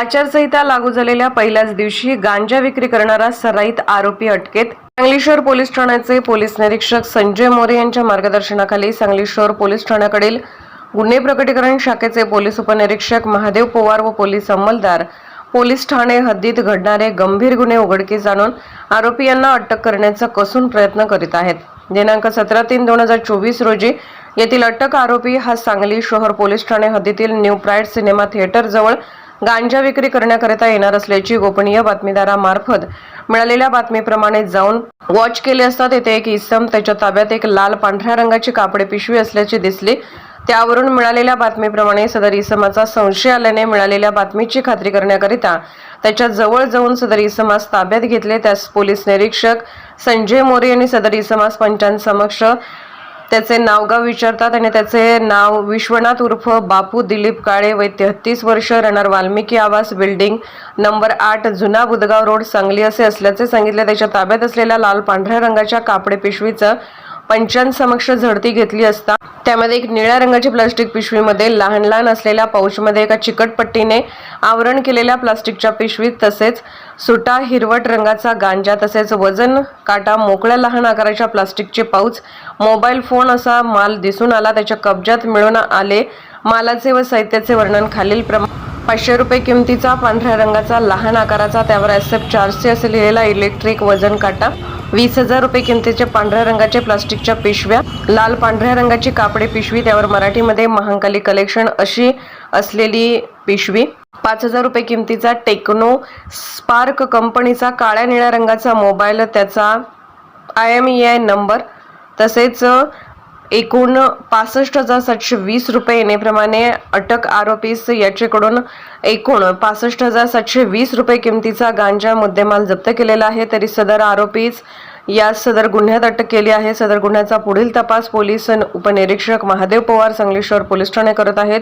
आचारसंहिता लागू झालेल्या पहिल्याच दिवशी गांजा विक्री करणारा सराईत आरोपी अटकेत. सांगली शहर पोलीस ठाण्याचे पोलीस निरीक्षक संजय मोरे यांच्या मार्गदर्शनाखाली सांगली शहर पोलीस ठाण्याकडील गुन्हे प्रकटीकरण शाखेचे पोलीस उपनिरीक्षक महादेव पवार व पोलीस अंमलदार पोलीस ठाणे हद्दीत घडणारे गंभीर गुन्हे उघडकीस आणून आरोपी यांना अटक करण्याचा कसून प्रयत्न करीत आहेत. दिनांक सतरा तीन दोन हजार चोवीस रोजी येथील अटक आरोपी हा सांगली शहर पोलीस ठाणे हद्दीतील न्यू प्राईड सिनेमा थिएटर जवळ गांजा विक्री करण्याकरिता येणार असल्याची गोपनीय बातमीदारामार्फत मिळालेल्या बातमीप्रमाणे जाऊन वॉच केले असता तेथे एक इसम त्याच्या ताब्यात एक लाल पांढऱ्या रंगाची कापडे पिशवी असल्याचे दिसली. त्यावरून मिळालेल्या बातमीप्रमाणे सदर इसमाचा संशय आल्याने मिळालेल्या बातमीची खात्री करण्याकरिता त्याच्याजवळ जाऊन सदर इसमास ताब्यात घेतले. त्यास पोलीस निरीक्षक संजय मोरे यांनी सदर इसमास पंचांसमक्ष त्याचे नावगाव विचारतात आणि त्याचे नाव विश्वनाथ उर्फ बापू दिलीप काळे वय तेहतीस वर्ष राहणार वाल्मिकी आवास बिल्डिंग नंबर आठ जुना बुदगाव रोड सांगली असे असल्याचे सांगितले. त्याच्या ताब्यात असलेल्या लाल पांढऱ्या रंगाच्या कापडे पिशवीचं पंचांसमक्ष झडती घेतली असता त्यामध्ये एक निळ्या रंगाची प्लास्टिक पिशवीमध्ये लहान लहान असलेल्या पाऊचमध्ये एका चिकट पट्टीने आवरण केलेल्या प्लास्टिकच्या पिशवीत तसेच सुटा हिरवट रंगाचा गांजा तसेच वजन काटा मोकळ्या लहान आकाराच्या प्लास्टिकचे पाऊच मोबाईल फोन असा माल दिसून आला त्याच्या कब्जात मिळून आले मालाचे व साहित्याचे वर्णन खालील पाचशे रुपये किमतीचा पांढऱ्या रंगाचा लहान आकाराचा त्यावर एस एफ चारशे असे लिहिलेला इलेक्ट्रिक वजन काटा वीस हजार रुपये किमतीचे पांढऱ्या रंगाचे प्लास्टिकच्या पिशव्या लाल पांढऱ्या रंगाची कापडे पिशवी त्यावर मराठीमध्ये महांकाली कलेक्शन अशी असलेली पिशवी. पाच हजार रुपये किमतीचा टेक्नो स्पार्क कंपनीचा काळ्या निळ्या रंगाचा मोबाईल त्याचा I M E I number तसेच एकूण पासष्ट हजार सातशे वीस रुपये येण्याप्रमाणे अटक आरोपीस याच्याकडून एकूण पासष्ट हजार सातशे वीस रुपये किमतीचा गांजा मुद्देमाल जप्त केलेला आहे. तरी सदर आरोपीस या सदर गुन्ह्यात अटक केली आहे. सदर गुन्ह्याचा पुढील तपास पोलीस उपनिरीक्षक महादेव पवार संगलेश्वर पोलीस ठाणे करत आहेत.